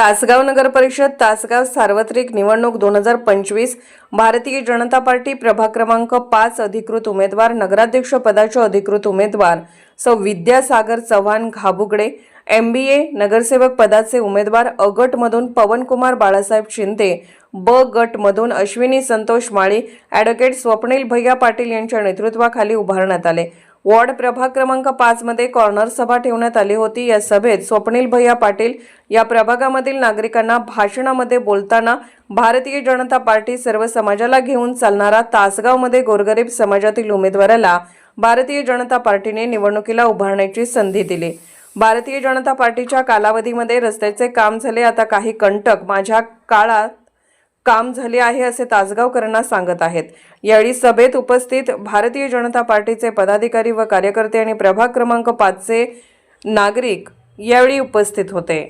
तासगाव नगर परिषद तासगाव सार्वत्रिक निवडणूक दोन हजार पंचवीस भारतीय जनता पार्टी प्रभाग क्रमांक पाच अधिकृत उमेदवार नगराध्यक्ष पदाचे अधिकृत उमेदवार सौ Vidyasagar Chavan Ghabugade M B A नगरसेवक पदाचे उमेदवार अ गटमधून पवनकुमार बाळासाहेब शिंदे ब गटमधून अश्विनी संतोष माळी ॲडव्होकेट स्वप्नील भैया पाटील यांच्या नेतृत्वाखाली उभारण्यात आले. वॉर्ड प्रभाग क्रमांक पाचमध्ये कॉर्नर सभा ठेवण्यात आली होती. या सभेत स्वप्नील भैया पाटील या प्रभागामधील नागरिकांना भाषणामध्ये बोलताना भारतीय जनता पार्टी सर्व समाजाला घेऊन चालणारा तासगावमध्ये गोरगरीब समाजातील उमेदवाराला भारतीय जनता पार्टीने निवडणुकीला उभारण्याची संधी दिली. भारतीय जनता पार्टीच्या कालावधीमध्ये रस्त्याचे काम झाले. आता काही कंटक माझ्या काळात काम झाले आहे असे तासगावकरांना सांगत आहेत. यावेळी सभेत उपस्थित भारतीय जनता पार्टीचे पदाधिकारी व कार्यकर्ते आणि प्रभाग क्रमांक पाचचे नागरिक यावेळी उपस्थित होते.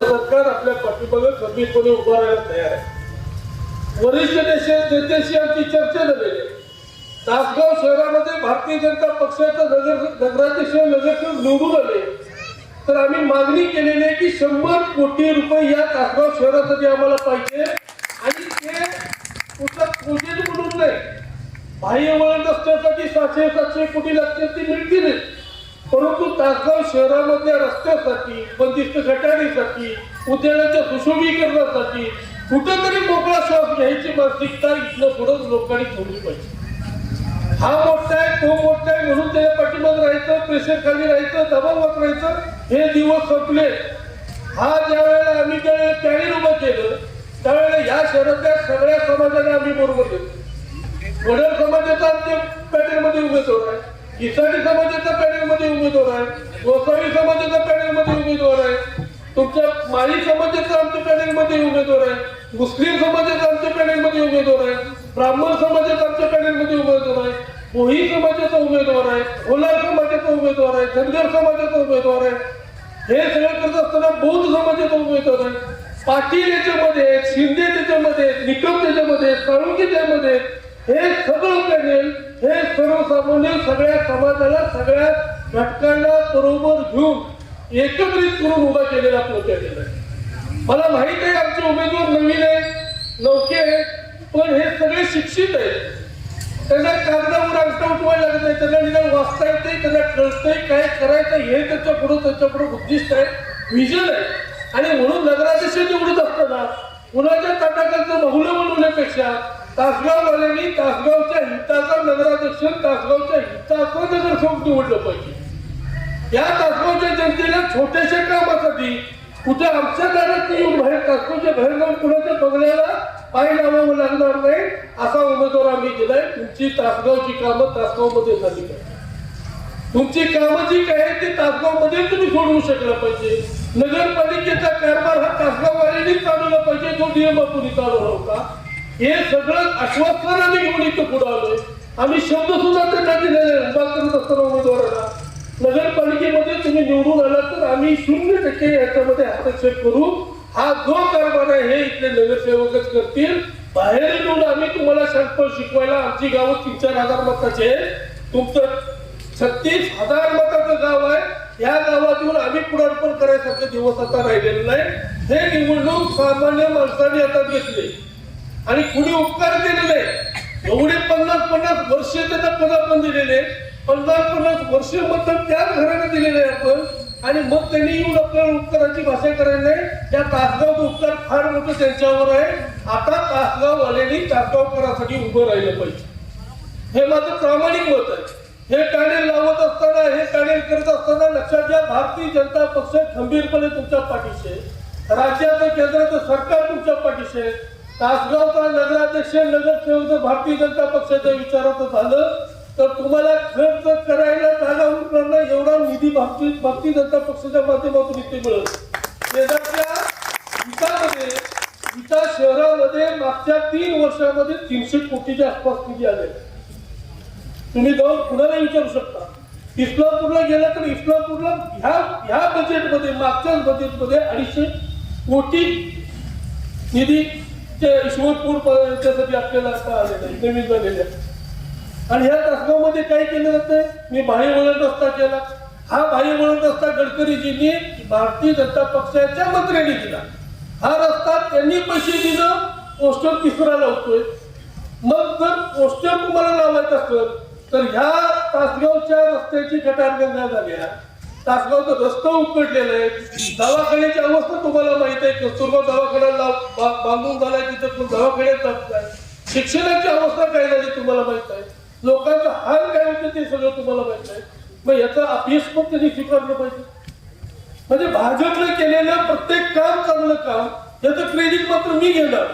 सरकार आपल्या पाठीमागे खंबीरपणे उभा राहायला तयार आहे. वरिष्ठ देश नेत्याशी आमची चर्चा झालेली तासगाव शहरामध्ये भारतीय जनता पक्षाचा नगर नगराध्यक्ष नगरसेवक निवडून आले. तर आम्ही मागणी केलेली आहे की शंभर कोटी रुपये या तासगाव शहरासाठी आम्हाला पाहिजे. आणि ते कुठं प्रोजेक्ट म्हणून नाही. बाह्य वळण रस्त्यासाठी सातशे सातशे कोटी लागतील ते मिळतील. परंतु तासगाव शहरामधल्या रस्त्यासाठी बंदिस्त गटारीसाठी उद्यानाच्या सुशोभीकरणासाठी कुठंतरी मोकळा श्वास घ्यायची मानसिकता इथलं पुढं लोकांनी ठेवली पाहिजे. हा मोठा आहे तो मोठा आहे म्हणून त्याच्या पाठीमाग राहायचं प्रेशर खाली राहायचं दबावात राहायचं हे दिवस संपले. हा ज्या वेळेला आम्ही ज्यावेळेला कॅरियर उभं केलं त्यावेळेला या शहरातल्या सगळ्या समाजाने आम्ही बरोबर घेतलं वडील समाजाचा आमच्या पॅनलमध्ये उमेदवार आहे. इसाडी समाजाचा पॅनलमध्ये उमेदवार आहे. गोसावी समाजाचा पॅनलमध्ये उमेदवार आहे. तुमच्या माळी समाजाचा आमच्या पॅनलमध्ये उमेदवार आहे. मुस्लिम समाजाचा आमच्या पॅनलमध्ये उमेदवार आहे. ब्राह्मण समाजाचा आमच्या पॅनलमध्ये उमेदवार आहे. भोई समाजाचा उमेदवार आहे ओलार समाजाचा उमेदवार आहे धनगर समाजाचा उमेदवार आहे. हे सगळं करत असताना बौद्ध समाजाचा उमेदवार आहे. पाटील याच्यामध्ये आहेत, शिंदे त्याच्यामध्ये आहेत, निकम त्याच्यामध्ये आहेत, साळुंके त्यामध्ये हे सगळं पॅनेल हे सर्वसामान्य सगळ्या समाजाला सगळ्या घटकांना बरोबर घेऊन एकत्रित करून उभा केलेला आपलं आहे. मला माहीत आहे आमचे उमेदवार नवीन आहेत नौके आहेत पण हे सगळे शिक्षित आहेत. त्यांना कागदावर अंगठा उठवायला लागत नाही. त्यांना निदान वाचता येते त्यांना कळतंय काय करायचं हे त्याच्या पुढं त्याच्या पुढं उद्दिष्ट आहे विजन आहे. आणि म्हणून नगराध्यक्ष निवडत असताना कुणाच्या ताटाखालचं बहुलं बनवण्यापेक्षा तासगाववाल्यांनी तासगावच्या हिताचा नगराध्यक्ष तासगावच्या हिताचं नगरसेवक निवडलं पाहिजे. या तासगावच्या जनतेला छोट्याशा कामासाठी कुठे आमच्या दारात येऊन बाहेर तासगावच्या बाहेर जाऊन कुणाच्या बघण्याला पाय लावावं लागणार नाही असा उमेदवार आम्ही दिलाय. तुमची तासगावची कामं तासगावमध्ये झाली पाहिजे. तुमची कामं जी काय आहेत ती तासगावमध्ये तुम्ही सोडवू शकला पाहिजे. नगरपालिकेचा कारभार हा तासगाववाल्यांनी चालवला पाहिजे जो नियम आपण चालवला होता हे सगळं आश्वासन आम्ही घेऊन इथं पुढे आलोय. आम्ही शब्द सुद्धा त्यांना दिलेले करत असताना उमेदवाराला. नगरपालिकेमध्ये तुम्ही निवडून आम्ही शून्य टक्के याच्यामध्ये हस्तक्षेप करू. हा जो कारभार आहे हे इथले नगरसेवकच करतील. बाहेर येऊन आम्ही तुम्हाला शांतपण शिकवायला आमची गाव तीन चार हजार मताचे तुमचं छत्तीस हजार मताचं गाव आहे. या गावात येऊन आम्ही पुढारपण करायसारखे दिवस आता राहिलेले नाही. हे निवडणूक सामान्य माणसाने आता घेतले. आणि कुणी उपकार केलेले एवढे पन्नास पन्नास वर्ष त्यांना पदार्पण दिलेले पन्नास पन्नास वर्ष मतदान त्याच घराने दिलेले आहे आपण. आणि मग त्यांनी येऊन आपल्याला उपकाराची भाषा करायला नाही त्या तासगाव उपकार फार मोठं त्यांच्यावर आहे. आता तासगाव वाल्यांनी तासगावकरासाठी उभं राहिलं पाहिजे. हे माझं प्रामाणिक मत आहे. हे टाणेल लावत असताना हे टाणेल करत असताना लक्षात घ्या भारतीय जनता पक्ष खंबीरपणे तुमच्या पाठीशी आहे. राज्याचं केंद्राचं सरकार तुमच्या पाठीशी आहे. तासगावचा नगराध्यक्ष नगरसेवक जर भारतीय जनता पक्षाच्या विचाराचं झालं तर तुम्हाला खर्च करायला निधी भारतीय भारतीय जनता पक्षाच्या माध्यमातून इथे मिळत. शेजारच्या विकामध्ये विटा शहरामध्ये मागच्या तीन वर्षामध्ये तीनशे कोटीच्या आसपास निधी आले. तुम्ही जाऊन कुणाला विचारू शकता. इस्लामपूरला गेला तर इस्लामपूरला ह्या ह्या बजेटमध्ये मागच्याच बजेटमध्ये अडीचशे कोटी निधी ते ईश्वरपूर याच्यासाठी आपल्याला आता आलेला नवीन झालेल्या आणि ह्या तासगावमध्ये काय केलं जातंय मी बाहेर वळण रस्ता केला. हा भाई म्हणून रस्ता गडकरीजींनी भारतीय जनता पक्षाच्या मंत्र्यांनी दिला. हा रस्ता त्यांनी पैसे दिलं पोस्टर तिसरा लावतोय. मग जर पोस्टर तुम्हाला लावायचं असलं तर ह्या तासगावच्या रस्त्याची गटारगंगा झाल्या तासगावचा रस्ता उकडलेलं आहे. दवाखान्याची अवस्था तुम्हाला माहीत आहे. कस्तुरबा दवाखाना लाव- बा- बांधून झालाय तिथं पण दवाखान्यात जात नाही. शिक्षणाची अवस्था काय झाली तुम्हाला माहीत आहे? लोकांचा हाल काय होते ते सगळं तुम्हाला माहीत आहे. मग याचा अभ्यास पण त्यांनी स्वीकारलं पाहिजे. म्हणजे भाजपने केलेलं प्रत्येक काम चांगलं काम याचं क्रेडिट मात्र मी घेणार.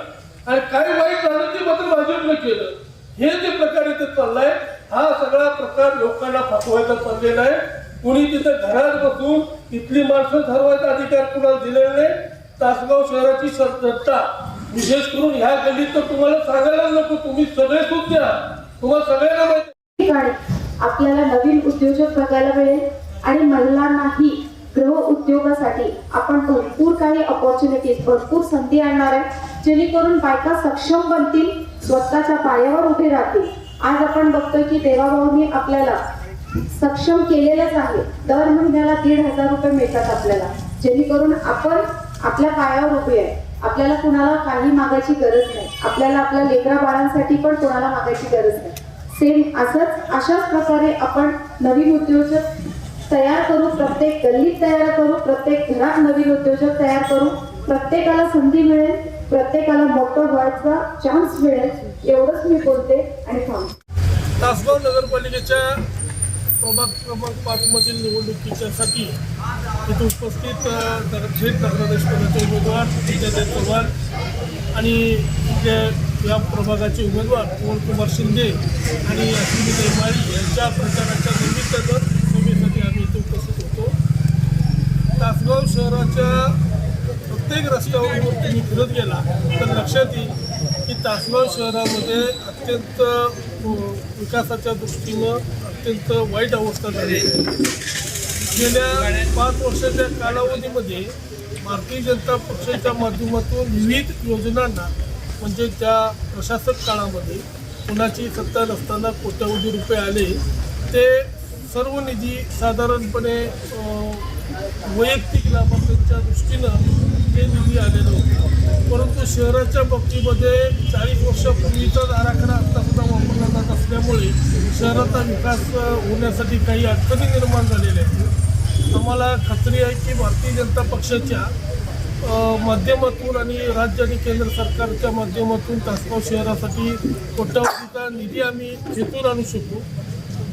आणि काय वाईट झालं ते मात्र भाजपने केलं. हे जे प्रकार इथे चाललाय हा सगळा प्रकार लोकांना फसवायचा चाललेला आहे. कुणी तिथं घरात बसून तिथली माणसं ठरवायचा अधिकार कुणाला दिलेला नाही. तासगाव शहराची जनता विशेष करून ह्या गल्लीत तर तुम्हाला सांगायला नको तुम्ही सगळे सुद्धा. तुम्हाला सगळ्यांना माहिती आपल्याला नवीन उद्योजक बघायला मिळेल आणि महिलांनाही गृह उद्योगासाठी आपण भरपूर काही अपॉर्च्युनिटीज भरपूर संधी आणणार आहे. जेणेकरून बायका सक्षम बनतील स्वतःच्या पायावर उभे राहतील. आज आपण बघतोय की देवाभाऊनी आपल्याला सक्षम केलेलंच आहे. दर महिन्याला दीड हजार रुपये मिळतात आपल्याला. जेणेकरून आपण आपल्या पायावर उभे आहे. आपल्याला कुणाला काही मागायची गरज नाही. आपल्याला आपल्या लेकरा बाळांसाठी पण कोणाला मागायची गरज नाही. सेम असंच अशाच प्रकारे आपण नवीन उद्योजक तयार करू प्रत्येक गल्लीत तयार करू प्रत्येक घरात नवीन उद्योजक तयार करू प्रत्येकाला संधी मिळेल प्रत्येकाला मोठं व्हायचा चान्स मिळेल एवढंच मी बोलते आणि थांबते. तासगाव नगरपालिकेच्या प्रभाग क्रमांक पाच मधील निवडणुकीच्यासाठी इथे उपस्थित थेट नगराध्यक्ष पदाचे उमेदवार विद्याधर आणि इथे या प्रभागाचे उमेदवार कुमार शिंदे आणि अश्विनी नेमाळी यांच्या प्रचाराच्या निमित्तानं सभेसाठी आम्ही इथे उपस्थित होतो. तासगाव शहराच्या प्रत्येक रस्त्यावर जर तुम्ही फिरत गेला तर लक्षात येईल की तासगाव शहरामध्ये अत्यंत विकासाच्या दृष्टीनं अत्यंत वाईट अवस्था झाली गेल्या पाच वर्षाच्या कालावधीमध्ये भारतीय जनता पक्षाच्या माध्यमातून विविध योजनांना म्हणजे त्या प्रशासक काळामध्ये कुणाची सत्ता नसताना कोट्यवधी रुपये आले ते सर्व निधी साधारणपणे वैयक्तिक लाभार्थ्यांच्या दृष्टीनं ते निधी आलेलं होतं. परंतु शहराच्या बाबतीमध्ये चाळीस वर्षापूर्वीचाच आराखडा आत्तासुद्धा वापरला जात असल्यामुळे शहराचा विकास होण्यासाठी काही अडचणी निर्माण झालेल्या आहेत. आम्हाला खात्री आहे की भारतीय जनता पक्षाच्या माध्यमातून आणि राज्य आणि केंद्र सरकारच्या माध्यमातून तासगाव शहरासाठी कोट्यावधीचा निधी आम्ही घेतून आणू शकू.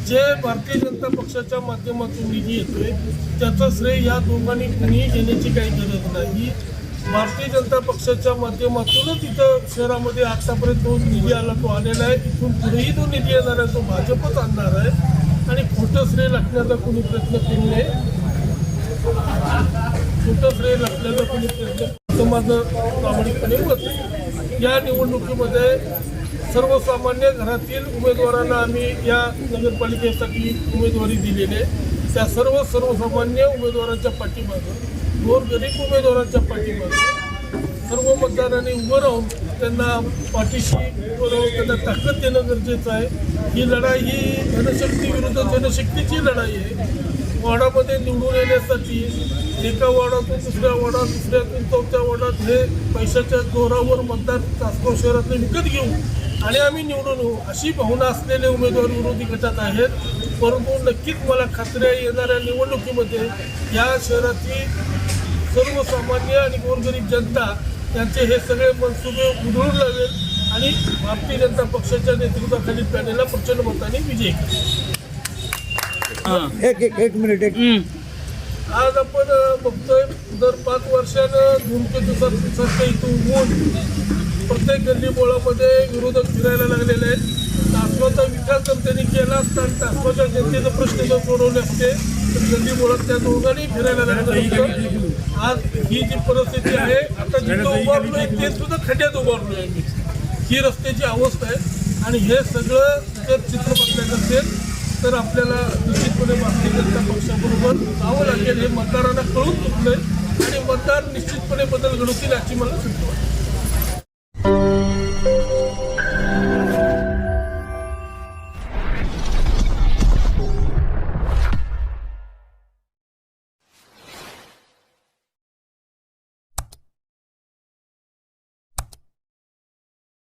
जे भारतीय जनता पक्षाच्या माध्यमातून निधी येतोय त्याचं श्रेय या दोघांनी कुणीही घेण्याची काही गरज नाही. भारतीय जनता पक्षाच्या माध्यमातूनच इथं शहरामध्ये आतापर्यंत जो निधी आला तो आलेला आहे. इथून पुढेही जो निधी येणार आहे तो भाजपच आणणार आहे. आणि खोटं श्रेय लागण्याचा कोणी प्रयत्न करू नये कुठं श्रेय असलेलं कोणी प्रयत्न माझं प्रामाणिकपणे मत या निवडणुकीमध्ये सर्वसामान्य घरातील उमेदवारांना आम्ही या नगरपालिकेसाठी उमेदवारी दिलेली आहे. त्या सर्व सर्वसामान्य उमेदवारांच्या पाठीमागं गोरगरीब उमेदवारांच्या पाठीमागं सर्व मतदारांनी उभं राहून त्यांना पाठीशी उभं राहून त्यांना ताकद देणं गरजेचं आहे. ही लढाई ही धनशक्ती विरुद्ध जनशक्तीची लढाई आहे. वॉर्डामध्ये निवडून येण्यासाठी एका वॉर्डातून दुसऱ्या वॉर्डात दुसऱ्यातून चौथ्या वॉर्डात हे पैशाच्या जोरावर मतदार तासगाव शहरातले विकत घेऊ आणि आम्ही निवडून येऊ अशी भावना असलेले उमेदवार विरोधी गटात आहेत. परंतु नक्कीच मला खात्री आहे येणाऱ्या निवडणुकीमध्ये या शहरातील सर्वसामान्य आणि गोरगरीब जनता त्यांचे हे सगळे मनसुबे उधळून लागेल आणि भारतीय जनता पक्षाच्या नेतृत्वाखाली पॅनेलला प्रचंड मताने विजय करेल. एक एक एक मिनिट एक. आज आपण बघतोय दर पाच वर्षानं धूमकेतू सारखं इथं उभून प्रत्येक गल्ली बोळामध्ये विरोधक फिरायला लागलेले आहेत. तासगावचा विकास जर त्यांनी केला असता आणि तासगावच्या जनतेचे प्रश्न जर सोडवले असते तर गल्ली बोळात त्या दोघांनी फिरायला लागलं आज ही जी परिस्थिती आहे आता जिथं उभारलोय ते सुद्धा खड्ड्यात उभारलोय मी ही रस्त्याची अवस्था आहे. आणि हे सगळं जर चित्र बघायचं असेल तर आपल्याला निश्चितपणे भारतीय जनता पक्षाबरोबर जावं लागेल हे मतदारांना कळून चुकलंय. आणि मतदार निश्चितपणे बदल घडवतील याची मला सुट्टी वाटते.